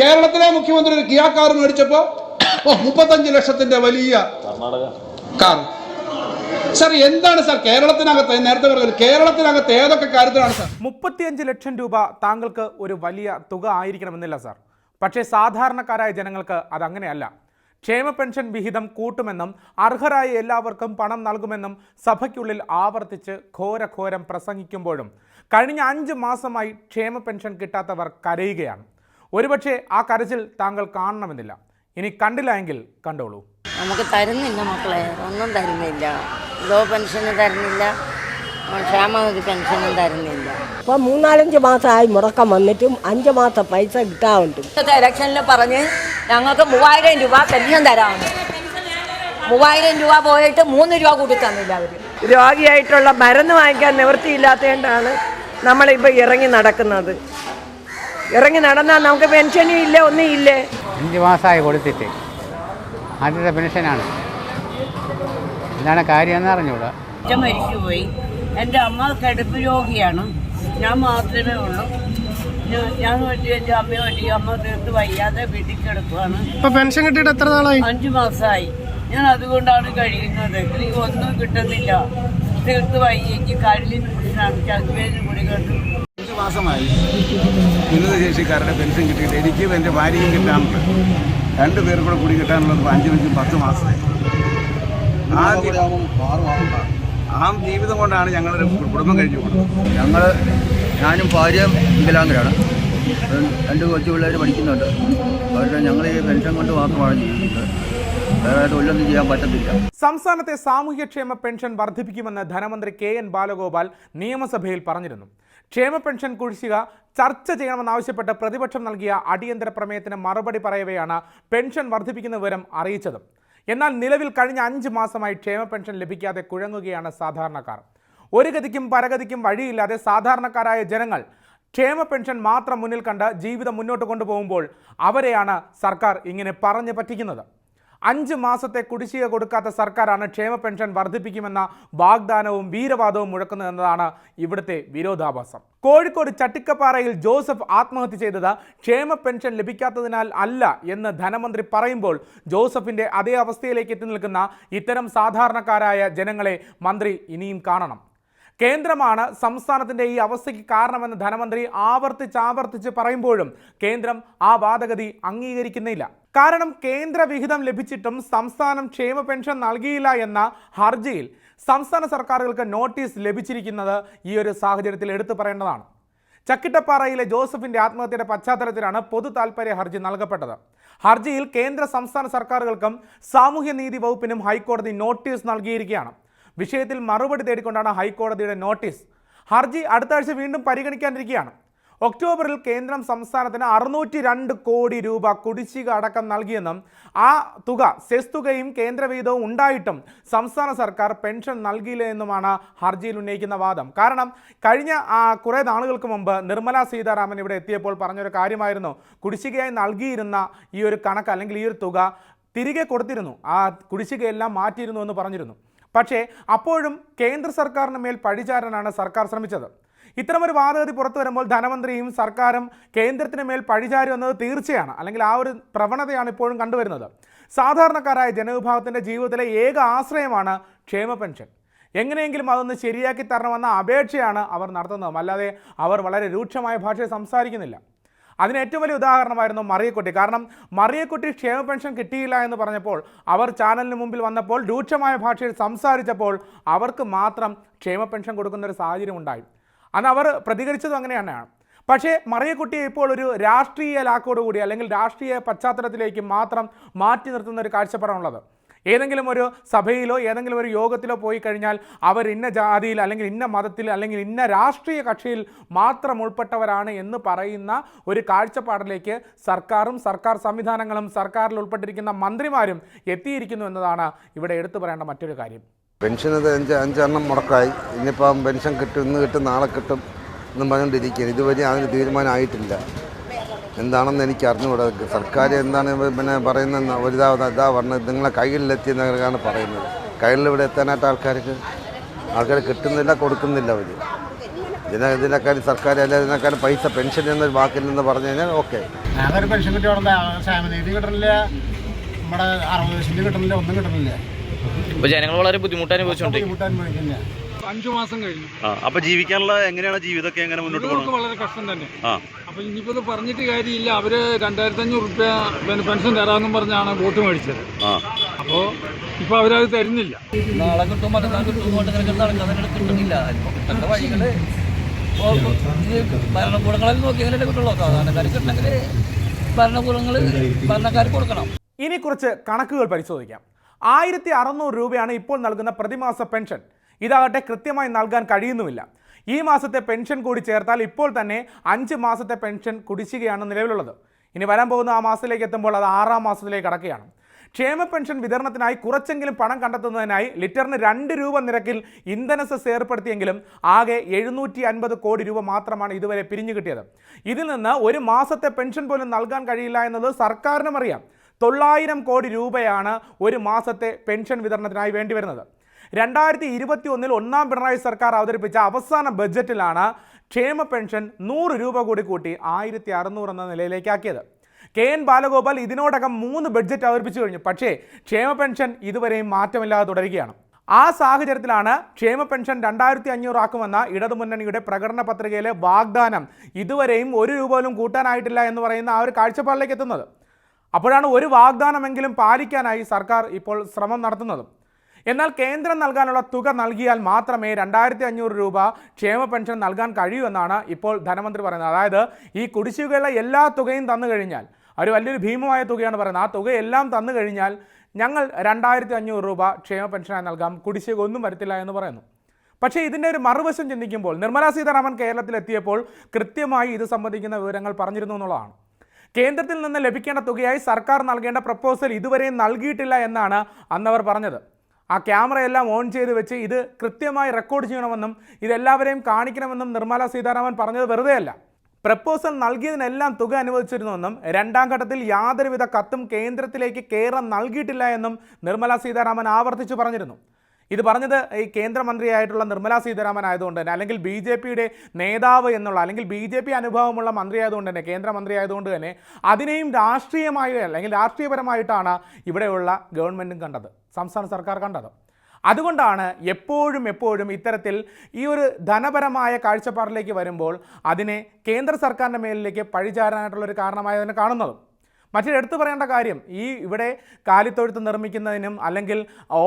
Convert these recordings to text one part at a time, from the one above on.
കേരളത്തിലെ മുഖ്യമന്ത്രി ഒരു കിയാ കാർ മേടിച്ചപ്പോ ഓ മുപ്പത്തഞ്ച് ലക്ഷത്തിന്റെ വലിയ കാർ. സാർ എന്താണ് സാർ കേരളത്തിനകത്ത് നേരത്തെ പറഞ്ഞത് കേരളത്തിനകത്ത് ഏതൊക്കെ കാര്യത്തിലാണ് സാർ? മുപ്പത്തിയഞ്ച് ലക്ഷം രൂപ താങ്കൾക്ക് ഒരു വലിയ തുക ആയിരിക്കണമെന്നില്ല സാർ. പക്ഷേ സാധാരണക്കാരായ ജനങ്ങൾക്ക് അതങ്ങനെയല്ല. ക്ഷേമ പെൻഷൻ വിഹിതം കൂട്ടുമെന്നും അർഹരായ എല്ലാവർക്കും പണം നൽകുമെന്നും സഭയ്ക്കുള്ളിൽ ആവർത്തിച്ച് ഘോരഘോരം പ്രസംഗിക്കുമ്പോഴും കഴിഞ്ഞ അഞ്ച് മാസമായി ക്ഷേമ പെൻഷൻ കിട്ടാത്തവർ കരയുകയാണ്. ഒരുപക്ഷെ ആ കരച്ചിൽ താങ്കൾ കാണണമെന്നില്ല. ഇനി കണ്ടില്ല എങ്കിൽ കണ്ടോളൂ. നമുക്ക് തരുന്നില്ല മക്കളെ. ഒന്നും തരുന്നില്ല. ലോ പെൻഷന് തരുന്നില്ല. ക്ഷേമനിധി പെൻഷനും തരുന്നില്ല. ഇപ്പൊ മൂന്നാലഞ്ച് മാസമായി മുടക്കം വന്നിട്ടും അഞ്ച് മാസം പൈസ കിട്ടാറുണ്ട് ഇന്നത്തെ ഇലക്ഷനിൽ പറഞ്ഞ് ഞങ്ങൾക്ക് മൂവായിരം രൂപ പെൻഷൻ തരാമെന്ന് മൂവായിരം രൂപ പോയിട്ട് മൂന്ന് രൂപ കൂടി തന്നില്ല അവർ രോഗിയായിട്ടുള്ള മരുന്ന് വാങ്ങിക്കാൻ നിവൃത്തിയില്ലാത്തതുകൊണ്ടാണ് നമ്മളിപ്പോൾ ഇറങ്ങി നടക്കുന്നത്. ഇറങ്ങി നടന്നാൽ നമുക്ക് പെൻഷനും ഇല്ല ഒന്നും ഇല്ലേ. അഞ്ച് മാസമായി കൊടുത്തിട്ട്. ആദ്യത്തെ പെൻഷനാണ്. എന്താണ് കാര്യമെന്ന് അറിഞ്ഞൂടാ. അച്ഛൻ മരിച്ചുപോയി. എന്റെ അമ്മ കിടപ്പ് രോഗിയാണ്. ഞാൻ മാത്രമേ ഉള്ളൂ. ഞാൻ- പറ്റി എന്റെ അമ്മയെ പറ്റി അമ്മ തീർത്ത് വയ്യാതെ വീട്ടിൽ ഇപ്പൊ പെൻഷൻ കിട്ടിയിട്ട് എത്ര നാളായി? അഞ്ചു മാസമായി ഞാൻ അതുകൊണ്ടാണ് കഴിയുന്നത്. എനിക്ക് ഒന്നും കിട്ടുന്നില്ല. തീർത്ത് വയ്യ. എനിക്ക് കരളിന് പ്രശ്നമാണ് ചതുവേദിന് കൂടി കണ്ടു വിനോദ മാസമായി ഭിന്നതശേഷിക്കാരുടെ പെൻഷൻ കിട്ടിയിട്ട് എനിക്കും എന്റെ ഭാര്യയും കിട്ടാനുണ്ട്. രണ്ട് പേർ കൂടെ കൂടി കിട്ടാനുള്ളത് ഇപ്പം അഞ്ച് മിനിറ്റും പത്ത് മാസമായി. ആ ആ ജീവിതം കൊണ്ടാണ് ഞങ്ങളുടെ കുടുംബം കഴിഞ്ഞു പോകുന്നത്. ഞങ്ങൾ ഞാനും ഭാര്യയും വികലാംഗരാണ് രണ്ട് കൊച്ചു പിള്ളേർ പഠിക്കുന്നുണ്ട്. അവരുടെ ഞങ്ങൾ ഈ പെൻഷൻ കൊണ്ട് മാത്രമാണ് ജീവിക്കുന്നത്. സംസ്ഥാനത്തെ സാമൂഹ്യക്ഷേമ പെൻഷൻ വർദ്ധിപ്പിക്കുമെന്ന് ധനമന്ത്രി കെ എൻ ബാലഗോപാൽ നിയമസഭയിൽ പറഞ്ഞിരുന്നു. ക്ഷേമ പെൻഷൻ കുടിശ്ശിക ചർച്ച ചെയ്യണമെന്നാവശ്യപ്പെട്ട് പ്രതിപക്ഷം നൽകിയ അടിയന്തര പ്രമേയത്തിന് മറുപടി പറയവെയാണ് പെൻഷൻ വർദ്ധിപ്പിക്കുന്ന വിവരം അറിയിച്ചത്. എന്നാൽ നിലവിൽ കഴിഞ്ഞ അഞ്ച് മാസമായി ക്ഷേമ പെൻഷൻ ലഭിക്കാതെ കുഴങ്ങുകയാണ് സാധാരണക്കാർ. ഒരു ഗതിക്കും പരഗതിക്കും വഴിയില്ലാതെ സാധാരണക്കാരായ ജനങ്ങൾ ക്ഷേമ പെൻഷൻ മാത്രം മുന്നിൽ കണ്ട് ജീവിതം മുന്നോട്ട് കൊണ്ടുപോകുമ്പോൾ അവരെയാണ് സർക്കാർ ഇങ്ങനെ പറഞ്ഞു പറ്റിക്കുന്നത്. അഞ്ച് മാസത്തെ കുടിശ്ശിക കൊടുക്കാത്ത സർക്കാരാണ് ക്ഷേമ പെൻഷൻ വർദ്ധിപ്പിക്കുമെന്ന വാഗ്ദാനവും വീരവാദവും മുഴക്കുന്നതെന്നതാണ് ഇവിടുത്തെ വിരോധാഭാസം. കോഴിക്കോട് ചട്ടിക്കപ്പാറയിൽ ജോസഫ് ആത്മഹത്യ ചെയ്തത് ക്ഷേമ പെൻഷൻ ലഭിക്കാത്തതിനാൽ അല്ല എന്ന് ധനമന്ത്രി പറയുമ്പോൾ ജോസഫിന്റെ അതേ അവസ്ഥയിലേക്ക് എത്തി നിൽക്കുന്ന ഇത്തരം സാധാരണക്കാരായ ജനങ്ങളെ മന്ത്രി ഇനിയും കാണണം. കേന്ദ്രമാണ് സംസ്ഥാനത്തിന്റെ ഈ അവസ്ഥയ്ക്ക് കാരണമെന്ന് ധനമന്ത്രി ആവർത്തിച്ച് ആവർത്തിച്ച് പറയുമ്പോഴും കേന്ദ്രം ആ വാദഗതി അംഗീകരിക്കുന്നില്ല. കാരണം കേന്ദ്ര വിഹിതം ലഭിച്ചിട്ടും സംസ്ഥാനം ക്ഷേമ പെൻഷൻ നൽകിയില്ല എന്ന ഹർജിയിൽ സംസ്ഥാന സർക്കാരുകൾക്ക് നോട്ടീസ് ലഭിച്ചിരിക്കുന്നത് ഈ ഒരു സാഹചര്യത്തിൽ എടുത്തു പറയേണ്ടതാണ്. ചക്കിട്ടപ്പാറയിലെ ജോസഫിന്റെ ആത്മഹത്യയുടെ പശ്ചാത്തലത്തിലാണ് പൊതു താൽപര്യ ഹർജി നൽകപ്പെട്ടത്. ഹർജിയിൽ കേന്ദ്ര സംസ്ഥാന സർക്കാരുകൾക്കും സാമൂഹ്യനീതി വകുപ്പിനും ഹൈക്കോടതി നോട്ടീസ് നൽകിയിരിക്കുകയാണ്. വിഷയത്തിൽ മറുപടി തേടിക്കൊണ്ടാണ് ഹൈക്കോടതിയുടെ നോട്ടീസ്. ഹർജി അടുത്ത ആഴ്ച വീണ്ടും പരിഗണിക്കാനിരിക്കുകയാണ്. ഒക്ടോബറിൽ കേന്ദ്രം സംസ്ഥാനത്തിന് അറുന്നൂറ്റി രണ്ട് കോടി രൂപ കുടിശ്ശിക അടക്കം നൽകിയെന്നും ആ തുക സെസ് തുകയും കേന്ദ്രവിഹിതവും ഉണ്ടായിട്ടും സംസ്ഥാന സർക്കാർ പെൻഷൻ നൽകിയില്ല എന്നുമാണ് ഹർജിയിൽ ഉന്നയിക്കുന്ന വാദം. കാരണം കഴിഞ്ഞ കുറേ നാളുകൾക്ക് മുമ്പ് നിർമ്മല സീതാരാമൻ ഇവിടെ എത്തിയപ്പോൾ പറഞ്ഞൊരു കാര്യമായിരുന്നു. കുടിശ്ശികയായി നൽകിയിരുന്ന ഈ ഒരു കണക്ക് അല്ലെങ്കിൽ ഈ ഒരു തുക തിരികെ കൊടുത്തിരുന്നു. ആ കുടിശ്ശികയെല്ലാം മാറ്റിയിരുന്നു എന്ന് പറഞ്ഞിരുന്നു. പക്ഷേ അപ്പോഴും കേന്ദ്ര സർക്കാരിന് മേൽ പഴിചാരാനാണ് സർക്കാർ ശ്രമിച്ചത്. ഇത്തരമൊരു വാദഗതി പുറത്തു വരുമ്പോൾ ധനമന്ത്രിയും സർക്കാരും കേന്ദ്രത്തിന് മേൽ പഴിചാരി വന്നത് തീർച്ചയാണ്. അല്ലെങ്കിൽ ആ ഒരു പ്രവണതയാണ് ഇപ്പോഴും കണ്ടുവരുന്നത്. സാധാരണക്കാരായ ജനവിഭാഗത്തിന്റെ ജീവിതത്തിലെ ഏക ആശ്രയമാണ് ക്ഷേമ പെൻഷൻ. എങ്ങനെയെങ്കിലും അതൊന്ന് ശരിയാക്കി തരണമെന്ന അപേക്ഷയാണ് അവർ നടത്തുന്നത്. അല്ലാതെ അവർ വളരെ രൂക്ഷമായ ഭാഷയിൽ സംസാരിക്കുന്നില്ല. അതിന് ഏറ്റവും വലിയ ഉദാഹരണമായിരുന്നു മറിയക്കുട്ടി. കാരണം മറിയക്കുട്ടി ക്ഷേമ പെൻഷൻ കിട്ടിയില്ല എന്ന് പറഞ്ഞപ്പോൾ അവർ ചാനലിന് മുമ്പിൽ വന്നപ്പോൾ രൂക്ഷമായ ഭാഷയിൽ സംസാരിച്ചപ്പോൾ അവർക്ക് മാത്രം ക്ഷേമ പെൻഷൻ കൊടുക്കുന്ന ഒരു സാഹചര്യം ഉണ്ടായി. അന്ന് അവർ പ്രതികരിച്ചതും അങ്ങനെ തന്നെയാണ് പക്ഷേ മറിയക്കുട്ടിയെ ഇപ്പോൾ ഒരു രാഷ്ട്രീയ ലാക്കോടുകൂടി അല്ലെങ്കിൽ രാഷ്ട്രീയ പശ്ചാത്തലത്തിലേക്ക് മാത്രം മാറ്റി നിർത്തുന്ന ഒരു കാഴ്ചപ്പാടാണുള്ളത്. ഏതെങ്കിലും ഒരു സഭയിലോ ഏതെങ്കിലും ഒരു യോഗത്തിലോ പോയി കഴിഞ്ഞാൽ അവർ ഇന്ന ജാതിയിൽ അല്ലെങ്കിൽ ഇന്ന മതത്തിൽ അല്ലെങ്കിൽ ഇന്ന രാഷ്ട്രീയ കക്ഷിയിൽ മാത്രം ഉൾപ്പെട്ടവരാണ് എന്ന് പറയുന്ന ഒരു കാഴ്ചപ്പാടിലേക്ക് സർക്കാരും സർക്കാർ സംവിധാനങ്ങളും സർക്കാരിൽ ഉൾപ്പെട്ടിരിക്കുന്ന മന്ത്രിമാരും എത്തിയിരിക്കുന്നു എന്നതാണ് ഇവിടെ എടുത്തു പറയേണ്ട മറ്റൊരു കാര്യം. പെൻഷൻ ഇത് അഞ്ച് അഞ്ചെണ്ണം മുടക്കായി. ഇനിയിപ്പം പെൻഷൻ കിട്ടും ഇന്ന് കിട്ടും നാളെ കിട്ടും എന്നും പറഞ്ഞുകൊണ്ടിരിക്കുകയാണ്. ഇതുവരെ അതിന് തീരുമാനമായിട്ടില്ല. എന്താണെന്ന് എനിക്ക് അറിഞ്ഞുകൂടാ. സർക്കാർ എന്താണ് പിന്നെ പറയുന്നത് ഒരു ഇതാ പറഞ്ഞത് നിങ്ങളെ കയ്യിലെത്തിയെന്നാണ് പറയുന്നത്. കയ്യിൽ ഇവിടെ എത്താനായിട്ട് ആൾക്കാർക്ക് ആൾക്കാർ കിട്ടുന്നില്ല കൊടുക്കുന്നില്ല അവർ ഇതിനെ ഇതിനെക്കാളും സർക്കാർ അല്ല ഇതിനെക്കാളും പൈസ പെൻഷൻ എന്നൊരു നിന്ന് പറഞ്ഞു കഴിഞ്ഞാൽ ഓക്കെ. ഞങ്ങൾക്ക് പെൻഷൻ കിട്ടിയോടെ കിട്ടണില്ല നമ്മുടെ അറുപത് ലക്ഷം കിട്ടുന്നില്ല ഒന്നും കിട്ടണില്ല. ഇപ്പൊ ജനങ്ങൾ വളരെ ബുദ്ധിമുട്ട് അനുഭവിച്ചുകൊണ്ടിരിക്കും അഞ്ചു മാസം കഴിഞ്ഞു. അപ്പൊ ജീവിക്കാനുള്ള എങ്ങനെയാണ് ജീവിതമൊക്കെ എങ്ങനെ മുന്നോട്ട് പോകുന്നത് വളരെ കഷ്ടം തന്നെ. അപ്പൊ ഇനിയിപ്പോ ഇത് പറഞ്ഞിട്ട് കാര്യമില്ല. അവർ രണ്ടായിരത്തി അഞ്ഞൂറ് റുപ്യ പിന്നെ പെൻഷൻ തരാമെന്നും പറഞ്ഞാണ് വോട്ട് മേടിച്ചത്. അപ്പോ ഇപ്പൊ അവരത് തരുന്നില്ല. നാളെ കിട്ടും മറ്റന്നാൾ കിട്ടും കിട്ടുന്നില്ല വഴികൾ ഭരണകൂടങ്ങളിൽ നോക്കിയാലേ കിട്ടുള്ളൂ. സാധാരണക്കാർ കിട്ടണമെങ്കിൽ ഭരണകൂടങ്ങൾ ഭരണക്കാർക്ക് കൊടുക്കണം. ഇനി കുറച്ച് കണക്കുകൾ പരിശോധിക്കാം. ആയിരത്തി അറുന്നൂറ് രൂപയാണ് ഇപ്പോൾ നൽകുന്ന പ്രതിമാസ പെൻഷൻ. ഇതാകട്ടെ കൃത്യമായി നൽകാൻ കഴിയുന്നുമില്ല. ഈ മാസത്തെ പെൻഷൻ കൂടി ചേർത്താൽ ഇപ്പോൾ തന്നെ അഞ്ച് മാസത്തെ പെൻഷൻ കുടിശ്ശികയാണ് നിലവിലുള്ളത്. ഇനി വരാൻ പോകുന്ന ആ മാസത്തിലേക്ക് എത്തുമ്പോൾ അത് ആറാം മാസത്തിലേക്ക് കടക്കുകയാണ്. ക്ഷേമ പെൻഷൻ വിതരണത്തിനായി കുറച്ചെങ്കിലും പണം കണ്ടെത്തുന്നതിനായി ലിറ്ററിന് രണ്ട് രൂപ നിരക്കിൽ ഇന്ധന സെസ് ഏർപ്പെടുത്തിയെങ്കിലും ആകെ എഴുന്നൂറ്റി അൻപത് കോടി രൂപ മാത്രമാണ് ഇതുവരെ പിരിഞ്ഞു കിട്ടിയത്. ഇതിൽ നിന്ന് ഒരു മാസത്തെ പെൻഷൻ പോലും നൽകാൻ കഴിയില്ല എന്നത് സർക്കാരിനും അറിയാം. തൊള്ളായിരം കോടി രൂപയാണ് ഒരു മാസത്തെ പെൻഷൻ വിതരണത്തിനായി വേണ്ടി വരുന്നത്. രണ്ടായിരത്തി ഇരുപത്തി ഒന്നിൽ ഒന്നാം പിണറായി സർക്കാർ അവതരിപ്പിച്ച അവസാന ബജറ്റിലാണ് ക്ഷേമ പെൻഷൻ നൂറ് രൂപ കൂടി കൂട്ടി ആയിരത്തി അറുന്നൂറ് എന്ന നിലയിലേക്കാക്കിയത്. കെ എൻ ബാലഗോപാൽ ഇതിനോടകം മൂന്ന് ബഡ്ജറ്റ് അവതരിപ്പിച്ചു കഴിഞ്ഞു. പക്ഷേ ക്ഷേമ പെൻഷൻ ഇതുവരെയും മാറ്റമില്ലാതെ തുടരുകയാണ്. ആ സാഹചര്യത്തിലാണ് ക്ഷേമ പെൻഷൻ രണ്ടായിരത്തി അഞ്ഞൂറാക്കുമെന്ന ഇടതുമുന്നണിയുടെ പ്രകടന പത്രികയിലെ വാഗ്ദാനം ഇതുവരെയും ഒരു രൂപ പോലും കൂട്ടാനായിട്ടില്ല എന്ന് പറയുന്ന ആ ഒരു കാഴ്ചപ്പാടിലേക്ക് എത്തുന്നത്. അപ്പോഴാണ് ഒരു വാഗ്ദാനമെങ്കിലും പാലിക്കാനായി സർക്കാർ ഇപ്പോൾ ശ്രമം നടത്തുന്നതും. എന്നാൽ കേന്ദ്രം നൽകാനുള്ള തുക നൽകിയാൽ മാത്രമേ രണ്ടായിരത്തി അഞ്ഞൂറ് രൂപ ക്ഷേമ പെൻഷൻ നൽകാൻ കഴിയൂ എന്നാണ് ഇപ്പോൾ ധനമന്ത്രി പറയുന്നത്. അതായത് ഈ കുടിശ്ശികയുള്ള എല്ലാ തുകയും തന്നു കഴിഞ്ഞാൽ ഒരു വലിയൊരു ഭീമമായ തുകയാണ് പറയുന്നത്. ആ തുകയെല്ലാം തന്നു കഴിഞ്ഞാൽ ഞങ്ങൾ രണ്ടായിരത്തി അഞ്ഞൂറ് രൂപ ക്ഷേമ പെൻഷനായി നൽകാം. കുടിശ്ശിക ഒന്നും വരത്തില്ല എന്ന് പറയുന്നു. പക്ഷേ ഇതിന്റെ ഒരു മറുവശം ചിന്തിക്കുമ്പോൾ നിർമ്മലാ സീതാരാമൻ കേരളത്തിലെത്തിയപ്പോൾ കൃത്യമായി ഇത് സംബന്ധിക്കുന്ന വിവരങ്ങൾ പറഞ്ഞിരുന്നു എന്നുള്ളതാണ്. കേന്ദ്രത്തിൽ നിന്ന് ലഭിക്കേണ്ട തുകയായി സർക്കാർ നൽകേണ്ട പ്രപ്പോസൽ ഇതുവരെയും നൽകിയിട്ടില്ല എന്നാണ് അന്നവർ പറഞ്ഞത്. ആ ക്യാമറയെല്ലാം ഓൺ ചെയ്ത് വെച്ച് ഇത് കൃത്യമായി റെക്കോർഡ് ചെയ്യണമെന്നും ഇതെല്ലാവരെയും കാണിക്കണമെന്നും നിർമ്മല സീതാരാമൻ പറഞ്ഞത് വെറുതെയല്ല. പ്രപ്പോസൽ നൽകിയതിനെല്ലാം തുക അനുവദിച്ചിരുന്നുവെന്നും രണ്ടാം ഘട്ടത്തിൽ യാതൊരുവിധ കത്തും കേന്ദ്രത്തിലേക്ക് കേരളം നൽകിയിട്ടില്ല എന്നും നിർമ്മല സീതാരാമൻ ആവർത്തിച്ചു പറഞ്ഞിരുന്നു. ഇത് പറഞ്ഞത് ഈ കേന്ദ്രമന്ത്രിയായിട്ടുള്ള നിർമ്മല സീതാരാമൻ ആയതുകൊണ്ട് തന്നെ അല്ലെങ്കിൽ ബി ജെ പിയുടെ നേതാവ് എന്നുള്ള അല്ലെങ്കിൽ ബി ജെ പി അനുഭവമുള്ള മന്ത്രി ആയതുകൊണ്ട് തന്നെ കേന്ദ്രമന്ത്രി ആയതുകൊണ്ട് തന്നെ അതിനെയും രാഷ്ട്രീയമായി അല്ലെങ്കിൽ രാഷ്ട്രീയപരമായിട്ടാണ് ഇവിടെയുള്ള ഗവൺമെന്റും കണ്ടത് സംസ്ഥാന സർക്കാർ കണ്ടത്. അതുകൊണ്ടാണ് എപ്പോഴും എപ്പോഴും ഇത്തരത്തിൽ ഈ ഒരു ധനപരമായ കാഴ്ചപ്പാടിലേക്ക് വരുമ്പോൾ അതിനെ കേന്ദ്ര സർക്കാരിന്റെ മേലിലേക്ക് പഴിചാരാനായിട്ടുള്ളൊരു കാരണമായി തന്നെ കാണുന്നതും. മറ്റൊരു എടുത്തു പറയേണ്ട കാര്യം ഈ ഇവിടെ കാലിത്തൊഴുത്ത് നിർമ്മിക്കുന്നതിനും അല്ലെങ്കിൽ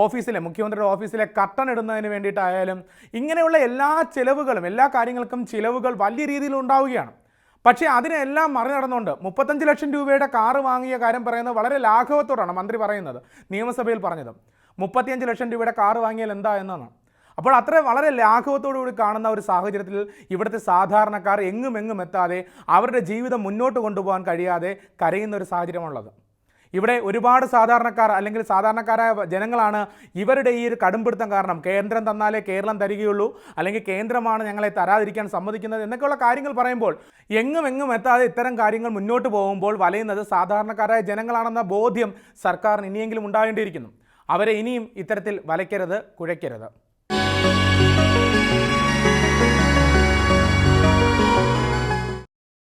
ഓഫീസിലെ മുഖ്യമന്ത്രിയുടെ ഓഫീസിലെ കട്ടൺ ഇടുന്നതിന് വേണ്ടിയിട്ടായാലും ഇങ്ങനെയുള്ള എല്ലാ ചിലവുകളും എല്ലാ കാര്യങ്ങൾക്കും ചിലവുകൾ വലിയ രീതിയിൽ ഉണ്ടാവുകയാണ്. പക്ഷേ അതിനെല്ലാം മറി നടന്നുകൊണ്ട് മുപ്പത്തഞ്ച് ലക്ഷം രൂപയുടെ കാറ് വാങ്ങിയ കാര്യം പറയുന്നത് വളരെ ലാഘവത്തോടാണ് മന്ത്രി പറയുന്നത് നിയമസഭയിൽ പറഞ്ഞത്. മുപ്പത്തിയഞ്ച് ലക്ഷം രൂപയുടെ കാറ് വാങ്ങിയാൽ എന്താ എന്നാണ്. അപ്പോൾ അത്ര വളരെ ലാഘവത്തോടു കൂടി കാണുന്ന ഒരു സാഹചര്യത്തിൽ ഇവിടുത്തെ സാധാരണക്കാർ എങ്ങും എങ്ങും എത്താതെ അവരുടെ ജീവിതം മുന്നോട്ട് കൊണ്ടുപോകാൻ കഴിയാതെ കരയുന്ന ഒരു സാഹചര്യമുള്ളത് ഇവിടെ ഒരുപാട് സാധാരണക്കാർ അല്ലെങ്കിൽ സാധാരണക്കാരായ ജനങ്ങളാണ് ഇവരുടെ ഈ ഒരു കടുംപിടുത്തം കാരണം കേന്ദ്രം തന്നാലേ കേരളം തരികയുള്ളൂ അല്ലെങ്കിൽ കേന്ദ്രമാണ് ഞങ്ങളെ തരാതിരിക്കാൻ സമ്മതിക്കുന്നത് എന്നൊക്കെയുള്ള കാര്യങ്ങൾ പറയുമ്പോൾ എങ്ങും എങ്ങും എത്താതെ ഇത്തരം കാര്യങ്ങൾ മുന്നോട്ട് പോകുമ്പോൾ വലയുന്നത് സാധാരണക്കാരായ ജനങ്ങളാണെന്ന ബോധ്യം സർക്കാരിന് ഇനിയെങ്കിലും ഉണ്ടാകേണ്ടിയിരിക്കുന്നു. അവരെ ഇനിയും ഇത്തരത്തിൽ വലയ്ക്കരുത് കുഴയ്ക്കരുത്.